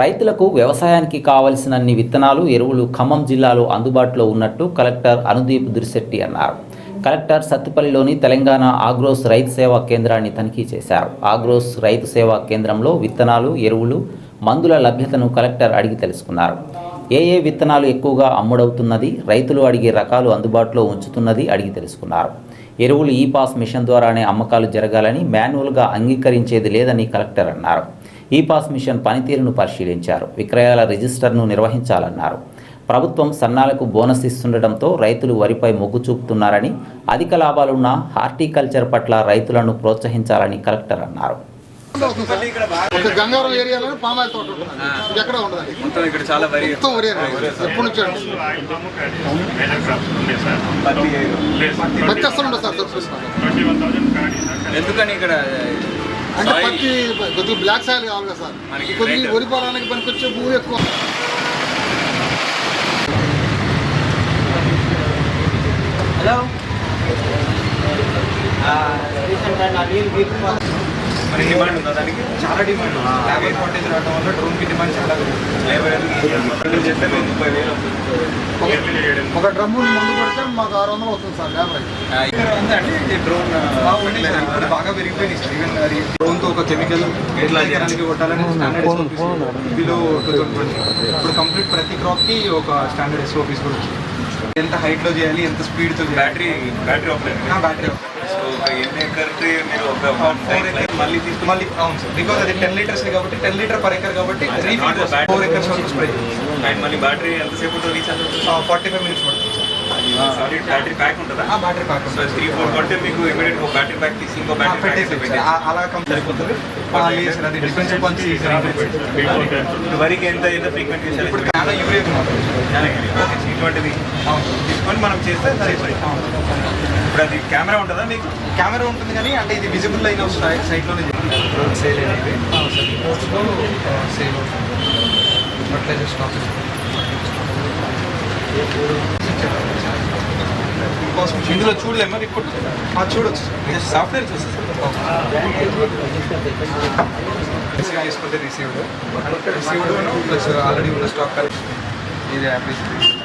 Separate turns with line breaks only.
రైతులకు వ్యవసాయానికి కావలసినన్ని విత్తనాలు ఎరువులు ఖమ్మం జిల్లాలో అందుబాటులో ఉన్నట్టు కలెక్టర్ అనుదీప్ దురిశెట్టి అన్నారు. కలెక్టర్ సత్తుపల్లిలోని తెలంగాణ ఆగ్రోస్ రైతు సేవా కేంద్రాన్ని తనిఖీ చేశారు. ఆగ్రోస్ రైతు సేవా కేంద్రంలో విత్తనాలు ఎరువులు మందుల లభ్యతను కలెక్టర్ అడిగి తెలుసుకున్నారు. ఏ ఏ విత్తనాలు ఎక్కువగా అమ్ముడవుతున్నది రైతులు అడిగే రకాలు అందుబాటులో ఉంచుతున్నది అడిగి తెలుసుకున్నారు. ఎరువులు ఈ పాస్ మిషన్ ద్వారానే అమ్మకాలు జరగాలని మాన్యువల్గా అంగీకరించేది లేదని కలెక్టర్ అన్నారు. ఈ పాస్ మిషన్ పనితీరును పరిశీలించారు. విక్రయాల రిజిస్టర్ను నిర్వహించాలన్నారు. ప్రభుత్వం సన్నాలకు బోనస్ ఇస్తుండటంతో రైతులు వరిపై మొగ్గు చూపుతున్నారని అధిక లాభాలున్న హార్టికల్చర్ పట్ల రైతులను ప్రోత్సహించాలని కలెక్టర్ అన్నారు.
ఒక గంగారం ఏరియాలో పామాయిల్ తోట ఉంటుంది. ఇది ఎక్కడ ఉండదు
మొత్తం ఇక్కడ చాలా వరి
మొత్తం ఒరే ఎప్పటి నుంచి అండి?
పత్తి
పత్తి అసలు ఉండదు సార్ దొరుకుతుంది
ఎందుకని ఇక్కడ
అంటే పత్తి కొద్దిగా బ్లాక్ సాయిల్ కావాలి కదా సార్.
మనకి
కొద్దిగా. వరి పొలానికి పనికొచ్చే భూమి ఎక్కువ.
మరి డిమాండ్ ఉందా దానికి? చాలా డిమాండ్ లేబర్ షార్టేజ్ రావడం వల్ల డ్రోన్కి డిమాండ్ చాలా లేబర్ ఎందుకు చేస్తే ముప్పై వేలు
ఒక- డ్రమ్ము మందు కొడితే మాకు ఆరు వందలు వస్తుంది సార్ లేబర్
డ్రోన్ బాగా పెరిగిపోయినాయి డ్రోన్తో ఒక కెమికల్ ఎట్లా కొట్టాలని స్టాండర్డ్ థౌసండ్ ఇప్పుడు కంప్లీట్ ప్రతి క్రాప్కి ఒక స్టాండర్డ్ ఎస్ఓపీస్ కూడా వచ్చింది. ఎంత హైట్లో చేయాలి ఎంత స్పీడ్తో బ్యాటరీ బ్యాటరీ ఆపరేట్ బ్యాటరీ
ఎన్ని ఎకర్కి మీరు ఒక వన్
ఫోర్ ఎకర్ మళ్ళీ తీసుకు మళ్ళీ అవును సార్. బికాస్ అది టెన్ లీటర్స్ కాబట్టి టెన్ లీటర్ పర్ ఎకర్ కాబట్టి త్రీ ఫోర్ ఎకర్స్ వరకు స్ప్రే
మళ్ళీ బ్యాటరీ ఎంతసేపు
ఫార్టీ ఫైవ్ మినిట్స్ పడుతుంది. సార్
సారీ బ్యాటరీ ప్యాక్ ఉంటుందా
ఆ battery pack
so three four కొట్టే మీకు ఇమీడియట్ ఒక బ్యాటరీ ప్యాక్ తీసి ఇంకో బ్యాటరీ ప్యాక్
అలా సరిపోతుంది అది డిఫరెన్స్ పంచి
వరికి ఎంత ఎంత ఫ్రీక్వెంట్ చేయాలి
ఇప్పుడు చాలా యూరియా
ఇటువంటిది తీసుకొని మనం చేస్తే సరిపోయి ఇప్పుడు అది కెమెరా ఉంటుందా మీకు
కెమెరా ఉంటుంది కానీ అంటే ఇది విజిబుల్ అయిన సైట్లోనే సేల్ అనేది సేల్ ఫర్టిలైజర్ స్టాక్ ఇందులో చూడలేము మరి ఇప్పుడు చూడొచ్చు
సాఫ్ట్వేర్ చూస్తే
వేసుకుంటే రిసీవ్డ్ రిసీవ్డ్ ప్లస్ ఆల్రెడీ ఉన్న స్టాక్ ఇది అప్లికేషన్